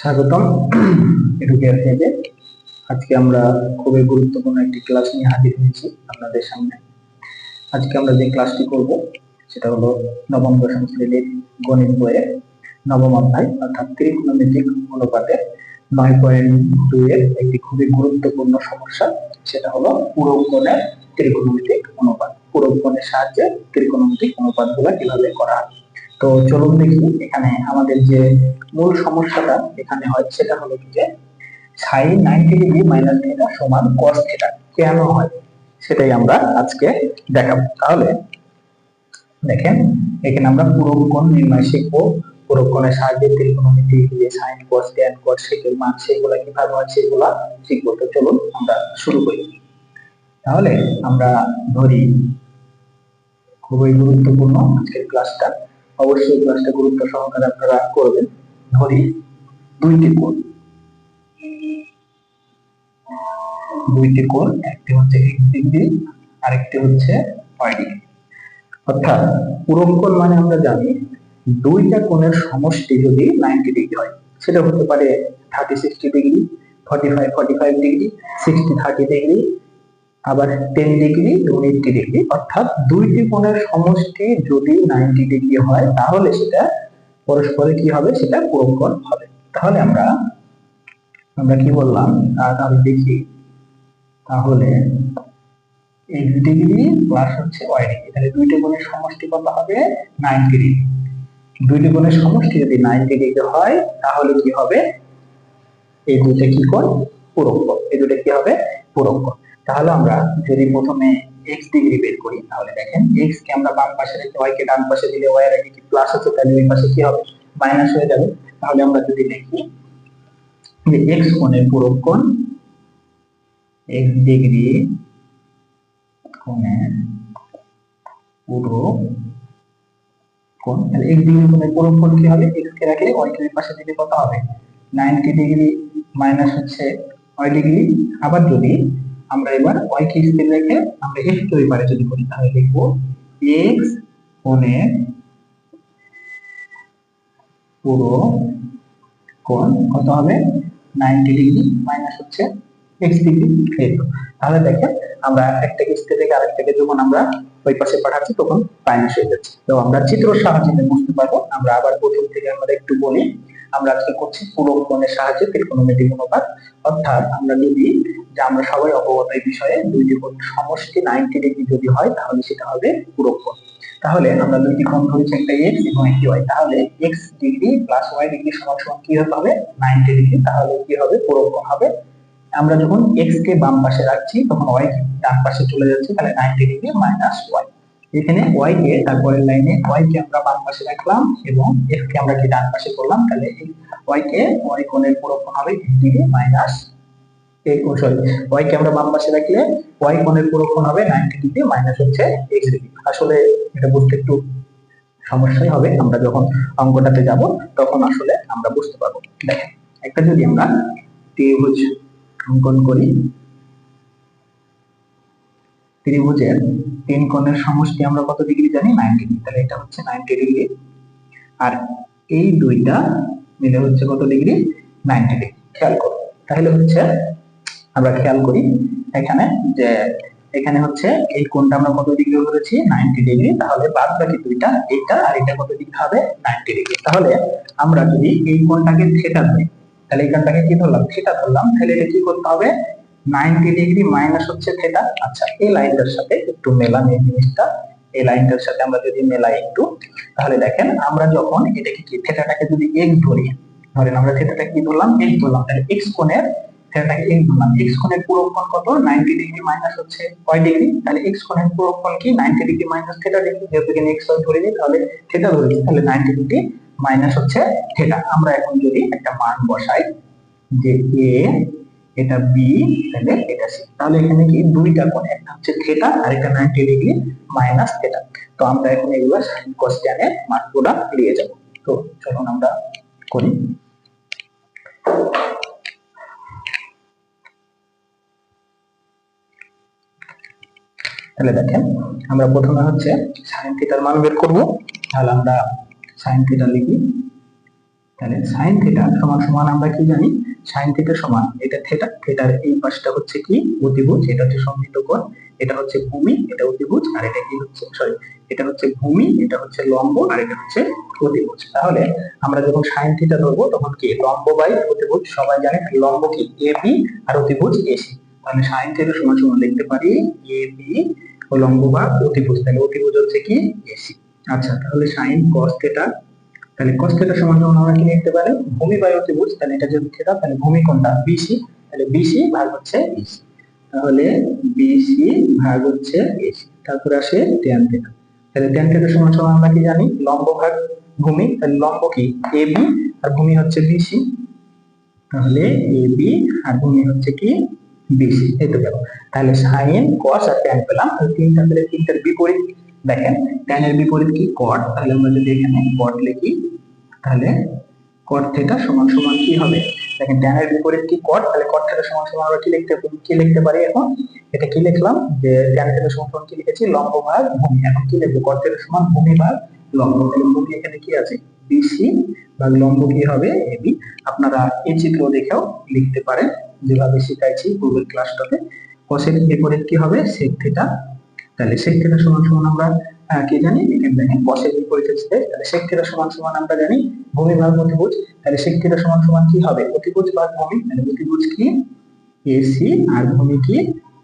স্বাগতম। এডুকেয়ার থেকে আজকে আমরা খুবই গুরুত্বপূর্ণ একটি ক্লাস নিয়ে হাজির হয়েছি আপনাদের সামনে। আজকে আমরা যে ক্লাসটি করব, সেটা হলো নবম দশম শ্রেণির গণিত বইয়ের নবম অধ্যায়, অর্থাৎ ত্রিকোণমিতিক অনুপাতে নয় পয়েন্ট দুই এর একটি খুবই গুরুত্বপূর্ণ সমস্যা, সেটা হলো পুরোকোণের ত্রিকোণমিতিক অনুপাত। পুরোকোণের সাহায্যে ত্রিকোণমিতিক অনুপাতগুলো কীভাবে করা হয়? তো চলুন দেখি এখানে আমাদের যে মূল সমস্যাটা এখানে হয়, সেটা হলো যে sine ninety degree minus theta সমান কস থিটা কেন হয়? সেটাই আমরা আজকে দেখাবো। তাহলে দেখেন, এখানে আমরা পুরোকোণ নির্ণয় শিখব। পুরোকোণের সাহায্যে ত্রিকোণমিতি যে সাইন কস ট্যান কস সেকের মান, সেগুলো কীভাবে হয়, সেগুলো শিখব। তো চলুন আমরা শুরু করি। তাহলে আমরা ধরি, খুবই গুরুত্বপূর্ণ আজকের ক্লাসটা অবশ্যই ক্লাসটা গুরুত্ব সহকারে আপনারা করবেন। ধরি, দুইটি কোণ। দুইটি কোণ, একটি হচ্ছে এক্স ডিগ্রি আরেকটি হচ্ছে ওয়াই ডিগ্রি অর্থাৎ পুরোকোণ মানে আমরা জানি, দুইটা কোণের সমষ্টি যদি নাইনটি ডিগ্রি হয়, সেটা হতে পারে thirty sixty degree forty five forty five degree sixty thirty degree আবার টেন ডিগ্রি এবং ডিগ্রি অর্থাৎ দুইটি কোণের সমষ্টি যদি নাইনটি ডিগ্রি হয়, তাহলে সেটা পরস্পরে কি হবে? সেটা পুরোকোণ হবে। তাহলে আমরা আমরা কি বললাম? তাহলে দেখি। তাহলে এক্স ডিগ্রি প্লাস হচ্ছে ওয়াই ডিগ্রি তাহলে দুইটি কোণের সমষ্টি কত হবে? নাইনটি ডিগ্রি দুইটি কোণের সমষ্টি যদি নাইনটি ডিগ্রি হয়, তাহলে কি হবে? এই দুইটা কি কোণ? পুরোকোণ এই দুইটা কি হবে? পুরোকোণ তাহলে আমরা যদি প্রথমে x ডিগ্রি বের করি, তাহলে দেখেন x কে আমরা বাম পাশে রেখে y কে ডান পাশে দিলে y এর আগে কি প্লাস আছে, তাহলে ওই পাশে কি হবে? মাইনাস হয়ে যাবে। তাহলে আমরা যদি লিখি যে x কোণের পুরো কোণ x ডিগ্রি কোণের পুরো কোণ, তাহলে x ডিগ্রি কোণের পুরো কোণ কি হবে? x কে রাখলে y কে পাশে দিলে কত হবে? 90 ডিগ্রি মাইনাস হচ্ছে y ডিগ্রি আবার যদি আমরা এবার y কে স্থির রেখে আমরা x কে ওই পারে যদি করি তাহলে লিখব x কোণের পুরো কোণ কত হবে? 90 ডিগ্রি মাইনাস হচ্ছে x ডিগ্রি এই তাহলে দেখেন, আমরা একটাকে স্থির রেখে আরেকটাকে যখন আমরা ওই পাশে পাঠাচ্ছি, তখন মাইনাস হয়ে যাচ্ছে। তো আমরা চিত্র সাহায্যে বুঝতে পারব। আমরা আবার প্রথম থেকে আমরা একটু বলি, আমরা আজকে করছি পুরো কোণের সাহায্যে ত্রিকোণমিতিক অনুপাত। অর্থাৎ আমরা যদি যে আমরা সবাই অবগত এই বিষয়ে দুইটি কোণ সমষ্টি 90 ডিগ্রি যদি হয়, তাহলে সেটা হবে পুরো কোণ তাহলে আমরা দুইটি কোণ ধরেছি, একটা এক্স এবং একটি y তাহলে X degree plus Y degree সমান সমান কি হতে হবে 90 ডিগ্রি তাহলে কি হবে? পুরো কোণ হবে। আমরা যখন এক্স কে বাম পাশে রাখছি, তখন ওয়াই ডান পাশে চলে যাচ্ছে, তাহলে 90 ডিগ্রি মাইনাস ওয়াই এখানে y কে, তারপরের লাইনে y কে আমরা বাম পাশে রাখলাম এবং এক্স কে আমরা কি ডান পাশে করলাম? তাহলে y কে y কোণের পুরো কোণ হবে 80 ডিগ্রি মাইনাস সরি y কে বাম পাশে রাখলে y কোণের পুরো হবে 90 ডিগ্রি মাইনাস হচ্ছে x ডিগ্রি আসলে এটা বুঝতে একটু সমস্যাই হবে, আমরা যখন অঙ্কটাতে যাব তখন আসলে আমরা বুঝতে পারব। দেখেন, একটা যদি আমরা ত্রিভুজ অঙ্কন করি, ত্রিভুজের তিন কোণের সমষ্টি আমরা কত ডিগ্রি জানি? 90 ডিগ্রি তাহলে এটা হচ্ছে 90 ডিগ্রি আর এই দুইটা মিলে হচ্ছে কত ডিগ্রি 90 ডিগ্রি খেয়াল করো, তাহলে হচ্ছে আমরা খেয়াল করি এখানে যে এখানে হচ্ছে এই কোণটা আমরা কত ডিগ্রি ধরেছি? 90 ডিগ্রি তাহলে বাদ বাকি দুইটা এটা আর এটা কত ডিগ্রি হবে? 90 ডিগ্রি তাহলে আমরা যদি এই কোণটাকে থিটা ধরি, তাহলে এই কোণটাকে কি ধরলাম? থিটা ধরলাম। তাহলে এটা কি করতে হবে? 90 ডিগ্রি মাইনাস হচ্ছে থিটা আচ্ছা এই লাইনটার সাথে একটু মেলান এই জিনিসটা। এই লাইনটার সাথে আমরা যদি মেলাই একটু, তাহলে দেখেন আমরা যখন এটাকে কি থিটাটাকে যদি x ধরি, ধরেন আমরা থিটাটা কি ধরলাম? x ধরলাম। তাহলে x কোণের থিটাটাকে x ধরলাম x কোণের পুরো কত? 90 ডিগ্রি মাইনাস হচ্ছে y ডিগ্রি তাহলে x কোণের পুরো কি? 90 ডিগ্রি মাইনাস থিটা ডিগ্রি যেহেতু এখানে x ধরে নিই, তাহলে থিটা ধরেছি তাহলে 90 ডিগ্রি মাইনাস হচ্ছে থিটা আমরা এখন যদি একটা মান বসাই যে a, এটা b, তাহলে এটা c তাহলে এখানে কি? দুইটা কোণ, একটা হচ্ছে থিটা আর একটা 90 ডিগ্রি মাইনাস থিটা তো আমরা এখন এগুলো cos tan এর মানগুলো দিয়ে যাব। তো চলুন আমরা করি। তাহলে দেখেন, আমরা প্রথমে হচ্ছে sin থিটার মান বের করব। তাহলে আমরা sin থিটা লিখি। তাহলে সাইন থিটা সমান সমান আমরা কি জানি? সাইন থিটা সমান এটা থিটা থিটার এই পাশটা হচ্ছে কি? অতিভুজ, এটা হচ্ছে সমৃদ্ধ কোণ, এটা হচ্ছে ভূমি, এটা অতিভুজ, আর এটা কি হচ্ছে? সরি এটা হচ্ছে ভূমি, এটা হচ্ছে লম্ব, আর এটা হচ্ছে অতিভুজ। তাহলে আমরা যখন সাইন থিটা ধরবো, তখন কি? লম্ব বাই অতিভুজ, সবাই জানে লম্ব কি? এ বি আর অতিভুজ এসি তাহলে সাইন থিটা সমান সমান লিখতে পারি এ বি লম্ব বা অতিভুজ। তাহলে অতিভুজ হচ্ছে কি? এসি আচ্ছা তাহলে সাইন কস থিটা তাহলে cos থিটা সমান সমান আমরা কি লিখতে পারি? ভূমি বাই অতিভুজ, তাহলে এটা যদি থিটা তাহলে ভূমি কোণটা বিসি তাহলে বিসি ভাগ হচ্ছে এসি তাহলে বিসি ভাগ হচ্ছে এসি তারপরে আসে tan থিটা তাহলে tan থিটা সমান সমান আমরা কি জানি? লম্ব ভাগ ভূমি। তাহলে লম্ব কি? এবি আর ভূমি হচ্ছে বিসি তাহলে এবি আর ভূমি হচ্ছে কি? বিসি এই তো তাহলে সাইন, cos আর tan পেলাম। তিনটা তাহলে তিনটার বিপরীত। দেখেন এর বিপরীত কি? cot তাহলে আমরা যদি এখানে cot লিখি, তাহলে cot থিটা সমান সমান কি হবে? দেখেন এর বিপরীত কি cot? তাহলে cot থিটা সমান সমান আমরা কি লিখতে কি লিখতে পারি এখন? এটা কি লিখলাম? যে tan থিটা সমান কি লিখেছি? লম্ব ভাগ ভূমি। এখন কি লিখব? cot থিটা সমান ভূমি ভাগ লম্ব। ভূমি এখানে কি আছে? BC ভাগ লম্ব কি হবে? AB আপনারা এই চিত্র দেখেও লিখতে পারেন। যেভাবে শিখাইছি পূর্বের ক্লাসটাতে এর বিপরীত কি হবে? sec থিটা তাহলে sec থিটা সমান সমান আমরা কি জানি? এখানে দেখেন এর বিপরীত হচ্ছে তাহলে sec থিটা সমান সমান আমরা জানি ভূমি ভাগ অতিভুজ। তাহলে sec থিটা সমান সমান কি হবে? অতিভুজ ভাগ ভূমি। তাহলে অতিভুজ কি? এসি আর ভূমি কি?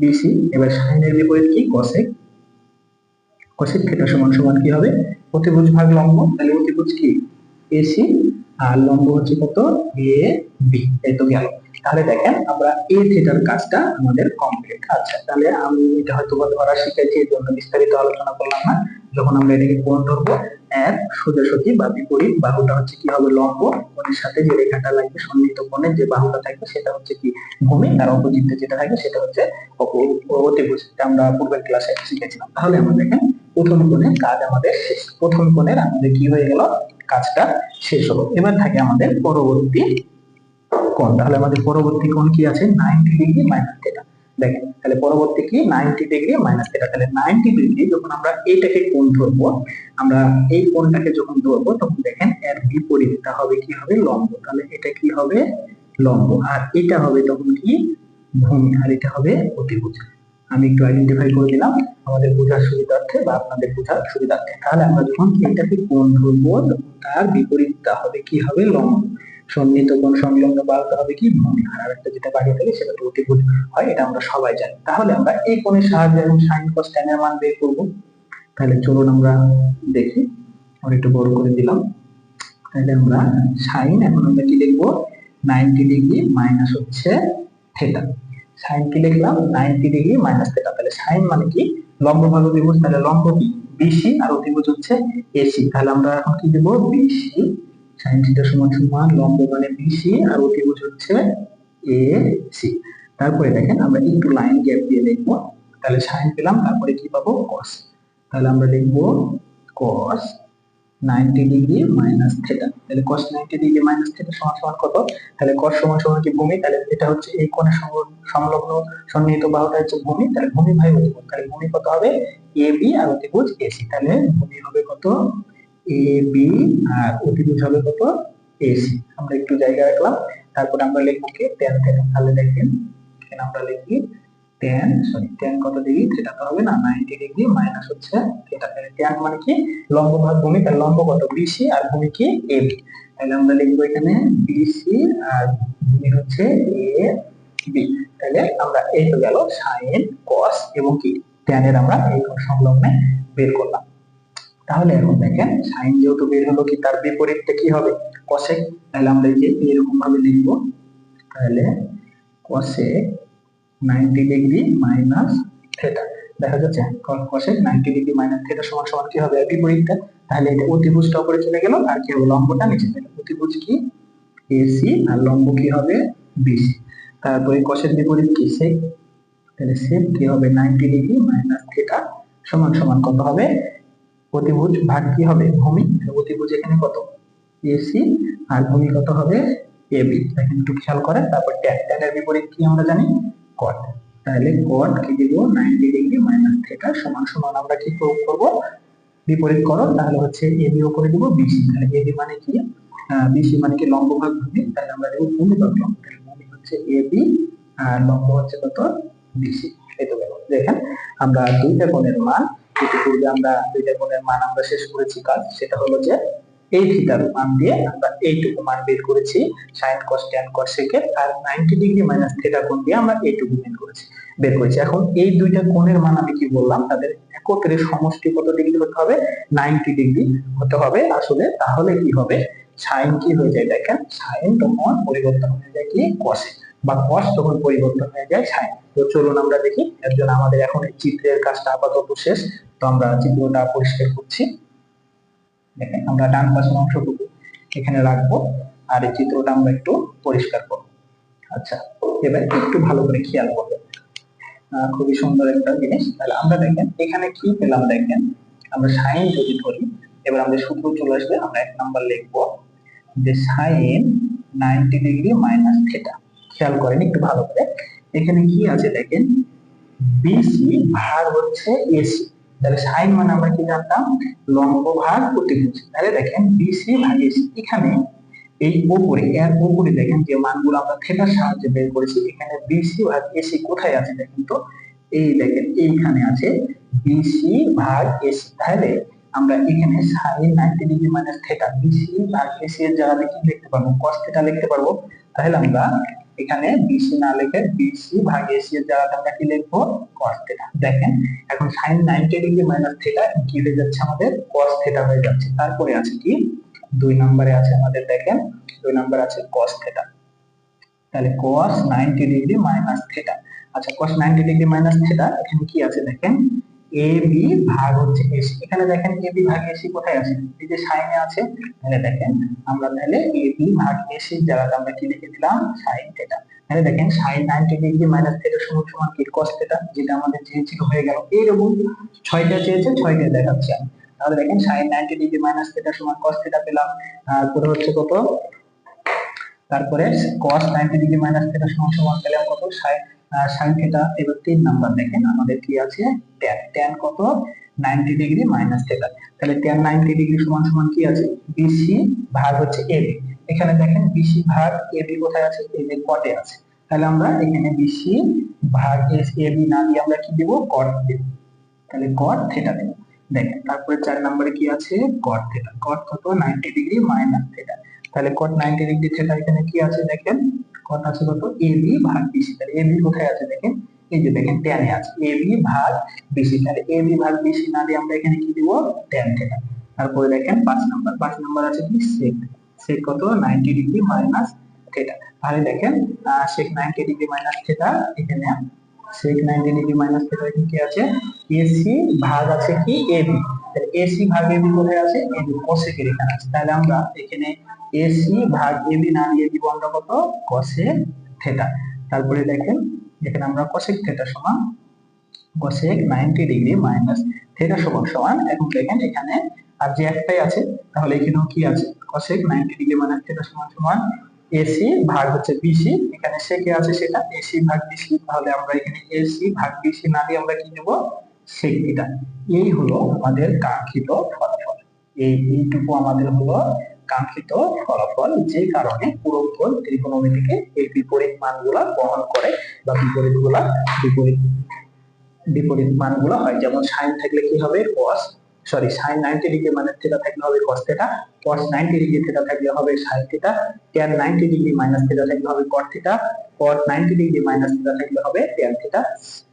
বিসি এবার এর বিপরীত কি? cosec cosec থিটা সমান সমান কি হবে? অতিভুজ ভাগ লম্ব। তাহলে অতিভুজ কি? AC আর লম্ব হচ্ছে কত? এ বি এই তো গেল। তাহলে দেখেন, আমরা এ থিটার কাজটা আমাদের কমপ্লিট আচ্ছা তাহলে আমি এটা হয়তো ধরা শিখেছি এই জন্য বিস্তারিত আলোচনা করলাম না। যখন আমরা এটাকে কোণ ধরবো, এক সোজাসুজি বা বিপরীত বাহুটা হচ্ছে কি হবে লম্ব? কোণের সাথে যে রেখাটা লাগবে, সন্নিহিত কোণের যে বাহুটা থাকবে, সেটা হচ্ছে কি ভূমি? আর অপোজিটে যেটা থাকবে, সেটা হচ্ছে অতিভুজ। আমরা পূর্বের ক্লাসে শিখেছিলাম। তাহলে আমরা দেখেন, প্রথম কোণের কাজ আমাদের শেষ। প্রথম কোণের আমাদের কি হয়ে গেল? কাজটা শেষ হলো। এবার থাকে আমাদের পরবর্তী কোণ। তাহলে আমাদের পরবর্তী কোণ কি আছে? 90 ডিগ্রি মাইনাস থিটা দেখেন তাহলে পরবর্তী কি? 90 ডিগ্রি মাইনাস থিটা তাহলে 90 ডিগ্রি যখন আমরা এইটাকে কোণ ধরবো, আমরা এই কোণটাকে যখন ধরবো, তখন দেখেন এর বিপরীতটা হবে কি হবে? লম্ব। তাহলে এটা কি হবে? লম্ব। আর এটা হবে তখন কি? ভূমি। আর এটা হবে অতিভুজ। আমি একটু আইডেন্টিফাই করে দিলাম আমাদের বোঝার সুবিধার্থে বা আপনাদের বোঝার সুবিধার্থে। তাহলে আমরা যখন এটাকে কোণ ধরবো তার বিপরীতটা হবে কি হবে লম্ব। সন্নিহিত কোন সংলগ্ন বাহুটা হবে কি ভূমি আর একটা যেটা বাকি থাকে সেটা তো অতিভুজ হয়, এটা আমরা সবাই জানি। তাহলে আমরা এই কোণের সাহায্যে এখন সাইন কস tan এর মান বের করব। তাহলে চলুন আমরা দেখি, আর একটু বড় করে দিলাম। তাহলে আমরা সাইন, এখন আমরা কি লিখব 90 ডিগ্রি মাইনাস হচ্ছে থিটা। সাইন কি লিখলাম? 90 ডিগ্রি মাইনাস থিটা তাহলে সাইন মানে কি? লম্ব ভাগ অতিভুজ তাহলে লম্ব কি? বিসি আর অতিভুজ হচ্ছে এসি তাহলে আমরা এখন কি দেব? বিসি সাইন থিটা সমান সমান লম্ব মানে বিসি আর অতিভুজ হচ্ছে এ সি তারপরে দেখেন আমরা একটু লাইন গ্যাপ দিয়ে লিখব তাহলে সাইন পেলাম, তারপরে কি পাবো? কস তাহলে আমরা লিখব কস 90 ডিগ্রি মাইনাস থিটা। তাহলে cos 90 ডিগ্রি মাইনাস থিটা সমান সমান কত? তাহলে cos সমান সমান কি ভূমি? তাহলে এটা হচ্ছে এই কোণের সংলগ্ন- সন্নিহিত বাহুটা হচ্ছে ভূমি। তাহলে ভূমি ভাই অতিভুজ তাহলে ভূমি কত হবে? এ বি আর অতিভুজ এসি তাহলে ভূমি হবে কত? এ বি আর অতিভুজ হবে কত? এসি আমরা একটু জায়গা রাখলাম। তারপরে আমরা লিখব কি? tan থিটা তাহলে দেখেন, এখানে আমরা লিখি tan সরি tan কত ডিগ্রি থিটা তো হবে না 90 ডিগ্রি মাইনাস হচ্ছে তাহলে tan মানে কি? লম্ব ভাগ ভূমি তাহলে লম্ব কত? বিসি আর ভূমি কি? এবি তাহলে আমরা লিখব এখানে বিসি আর ভূমি হচ্ছে এ বি তাহলে আমরা এই তো গেল সাইন কস এবং কি tan এর আমরা এই সংলগ্নে বের করলাম। তাহলে এখন দেখেন সাইন যেহেতু বের হলো কি, তার বিপরীতটা কি হবে? কসেক তাহলে আমরা এই যে এরকম ভাবে লিখব। তাহলে কসেক 90 ডিগ্রি মাইনাস থিটা। দেখা যাচ্ছে কসেক 90 ডিগ্রি মাইনাস থিটা সমান সমান কি হবে? বিপরীতটা তাহলে এটা অতিভুজটা উপরে চলে গেল, আর কি হবে? লম্বটা নিচে গেল। অতিভুজ কি? এসি আর লম্ব কি হবে? বিসি তারপরে কসের বিপরীত কি? সেক তাহলে সেক কি হবে? 90 ডিগ্রি মাইনাস থিটা সমান সমান কত হবে? অতিভুজ ভাগ কি হবে? ভূমি। অতিভুজ এখানে কত? এসি আর ভূমি কত হবে? এবি দেখেন একটু খেয়াল করেন তারপর ট্যান ট্যানের বিপরীত কি আমরা জানি? কট তাহলে কট কি দিব? 90 ডিগ্রি মাইনাস থিটা সমান সমান আমরা কি প্রয়োগ করব? বিপরীত করো, তাহলে হচ্ছে এবি উপরে দিব বিসি তাহলে এবি মানে কি? বিসি মানে কি লম্ব ভাগ ভূমি? তাহলে আমরা দেবো ভূমি ভাগ লম্ব তাহলে ভূমি হচ্ছে এ বি আর লম্ব হচ্ছে কত? বিসি এই তো গেল। দেখেন, আমরা দুইটা কোণের মান ইতিপূর্বে আমরা দুইটা কোণের মান আমরা শেষ করেছি কাজ, সেটা হলো যে এই থিটার মান দিয়ে আমরা এইটুকু মান বের করেছি সাইন কস ট্যান কস সেকের আর 90 ডিগ্রি মাইনাস থিটা কোণ দিয়ে আমরা এইটুকু বের করেছি বের করেছি। এখন এই দুইটা কোণের মান আমি কি বললাম? তাদের একত্রে সমষ্টি কত ডিগ্রি হতে হবে? 90 ডিগ্রি হতে হবে আসলে। তাহলে কি হবে? সাইন কি হয়ে যায় দেখেন? সাইন তখন পরিবর্তন হয়ে যায় কি? কসে বা কস তখন পরিবর্তন হয়ে যায় সাইন তো চলুন আমরা দেখি এর জন্য আমাদের এখন এই চিত্রের কাজটা আপাতত শেষ। তো আমরা চিত্রটা পরিষ্কার করছি। দেখেন আমরা ডান পাশের অংশটুকু এখানে রাখব আর এই চিত্রটা আমরা একটু পরিষ্কার করব। আচ্ছা এবার একটু ভালো করে খেয়াল করবেন আহ, খুবই সুন্দর একটা জিনিস। তাহলে আমরা দেখেন এখানে কি পেলাম দেখেন? আমরা সাইন যদি ধরি এবার আমাদের সূত্র চলে আসবে আমরা এক নাম্বার লিখব যে sine ninety degree minus theta. খেয়াল করেন একটু ভালো করে। এখানে কি আছে দেখেন? বিসি ভাগ হচ্ছে এসি তাহলে সাইন মানে আমরা কি জানতাম? লম্ব ভাগ অতিভুজ তাহলে দেখেন বিসি ভাগ এসি এখানে এই উপরে, এর উপরে দেখেন যে মানগুলো আমরা থেটার সাহায্যে বের করেছি, এখানে বিসি ভাগ এসি কোথায় আছে দেখেন তো? এই দেখেন এইখানে আছে বিসি ভাগ এসি তাহলে আমরা এখানে sine ninety degree minus theta BC ভাগ এসি এর জায়গাতে কি লিখতে পারব? কস থেটা লিখতে পারব। তাহলে আমরা এখানে বিসি না লিখে বিসি ভাগ এসি এর জায়গাতে আমরা কি লিখব? কস থেটা দেখেন, এখন sine ninety degree minus theta কি হয়ে যাচ্ছে আমাদের? কস থেটা হয়ে যাচ্ছে। তারপরে আছে কি? দুই নম্বরে আছে আমাদের, দেখেন, দুই নম্বর আছে কস থেটা তাহলে cos 90 ডিগ্রি মাইনাস থিটা আচ্ছা cos 90 ডিগ্রি মাইনাস থিটা এখানে কি আছে দেখেন? AB ভাগ হচ্ছে AC এখানে দেখেন AB ভাগ AC কোথায় আছে? এই যে সাইনে আছে, তাহলে দেখেন আমরা তাহলে AB ভাগ AC এর জায়গাতে আমরা কি লিখে দিলাম? sin থিটা তাহলে দেখেন sin 90 ডিগ্রি মাইনাস থিটা সমান সমান কি cos থিটা যেটা আমাদের চেয়েছিল হয়ে গেল। এইরকম ছয়টা চেয়েছে, ছয়টা দেখাচ্ছি। আমি তাহলে দেখেন sin 90 ডিগ্রি মাইনাস থিটা সমান cos থিটা পেলাম। তারপরে হচ্ছে কত? তারপরে cos 90 ডিগ্রি মাইনাস থিটা সমান সমান পেলাম কত? sin থিটা এবার তিন নাম্বার দেখেন, আমাদের কি আছে? tan tan কত? 90 ডিগ্রি মাইনাস থিটা তাহলে tan 90 ডিগ্রি সমান সমান কি আছে? BC ভাগ হচ্ছে AB এখানে দেখেন BC ভাগ AB কোথায় আছে? যে কটে আছে। তাহলে আমরা এখানে BC ভাগ AB না দিয়ে আমরা কি দেব? cot দেব। তাহলে cot থিটা দেব। দেখেন, তারপরে চার নম্বরে কি আছে? cot থিটা cot কত? 90 ডিগ্রি মাইনাস থিটা তাহলে cot 90 ডিগ্রি থিটা এখানে কি আছে? দেখেন cot আছে কত AB ভাগ BC তাহলে AB কোথায় আছে দেখেন? এই যে দেখেন এ আছে। AB ভাগ BC তাহলে AB ভাগ BC না দিয়ে আমরা এখানে কি দিব? tan থিটা তারপরে দেখেন, পাঁচ নাম্বার পাঁচ নাম্বার আছে কি? sec sec কত? 90 ডিগ্রি মাইনাস থিটা তাহলে দেখেন sec 90 ডিগ্রি মাইনাস থিটা এখানে sec 90 ডিগ্রি মাইনাস থিটা এখানে কি আছে? AC ভাগ আছে কি? AB তাহলে AC ভাগ AB কোথায় আছে? যে cosec এর এখানে আছে। তাহলে আমরা এখানে AC ভাগ AB না দিয়ে দিব আমরা কত? cosec থিটা তারপরে দেখেন, এখানে আমরা cosec থিটা সমান cosec 90 ডিগ্রি মাইনাস থিটা সমান সমান। এখন দেখেন এখানে আর যে একটাই আছে, তাহলে এখানেও কি আছে? cosec 90 ডিগ্রি মাইনাস থিটা সমান সমান AC ভাগ হচ্ছে বিসি এখানে সে সেকে আছে সেটা? এসি ভাগ বিসি তাহলে আমরা এখানে এসি ভাগ BC না দিয়ে আমরা কি নেব? sec থিটা এই হলো আমাদের কাঙ্ক্ষিত ফলাফল। এই এইটুকু আমাদের হলো কাঙ্ক্ষিত ফলাফল যে কারণে পুরোক্ষণ ত্রিকোণমিতিকে এই বিপরীত মানগুলা বহন করে বা বিপরীতগুলা বিপরীত বিপরীত মানগুলো হয়। যেমন সাইন থাকলে কি হবে? cos সরি সাইন 90 ডিগ্রি মানে থিটা থাকলে হবে cos theta cos 90 degree theta থাকলে হবে sin theta tan 90 degree minus theta থাকলে হবে cot theta cot 90 degree minus theta থাকলে হবে tan theta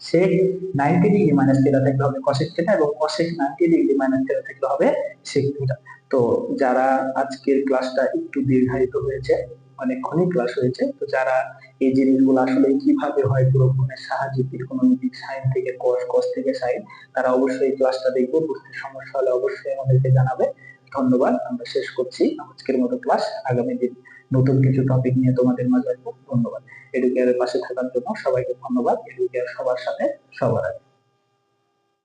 sec 90 degree minus theta থাকলে হবে cosec থিটা এবং cosec 90 ডিগ্রি মাইনাস থিটা থাকলে হবে sec থিটা তো যারা আজকের ক্লাসটা একটু দীর্ঘায়িত হয়েছে অনেকক্ষণই ক্লাস হয়েছে, তো যারা এই জিনিসগুলো আসলে কীভাবে হয় পুরোক্ষণের সাহায্যে ত্রিকোণমিতিক সাইন থেকে cos cos থেকে সাইন তারা অবশ্যই ক্লাসটা দেখবে, বুঝতে সমস্যা হলে অবশ্যই আমাদেরকে জানাবে। ধন্যবাদ, আমরা শেষ করছি আজকের মতো ক্লাস আগামী দিন নতুন কিছু টপিক নিয়ে তোমাদের মাঝে আসব। ধন্যবাদ। এডুকেয়ারের পাশে থাকার জন্য সবাইকে ধন্যবাদ। এডুকেয়ার সবার সাথে সবার আগে।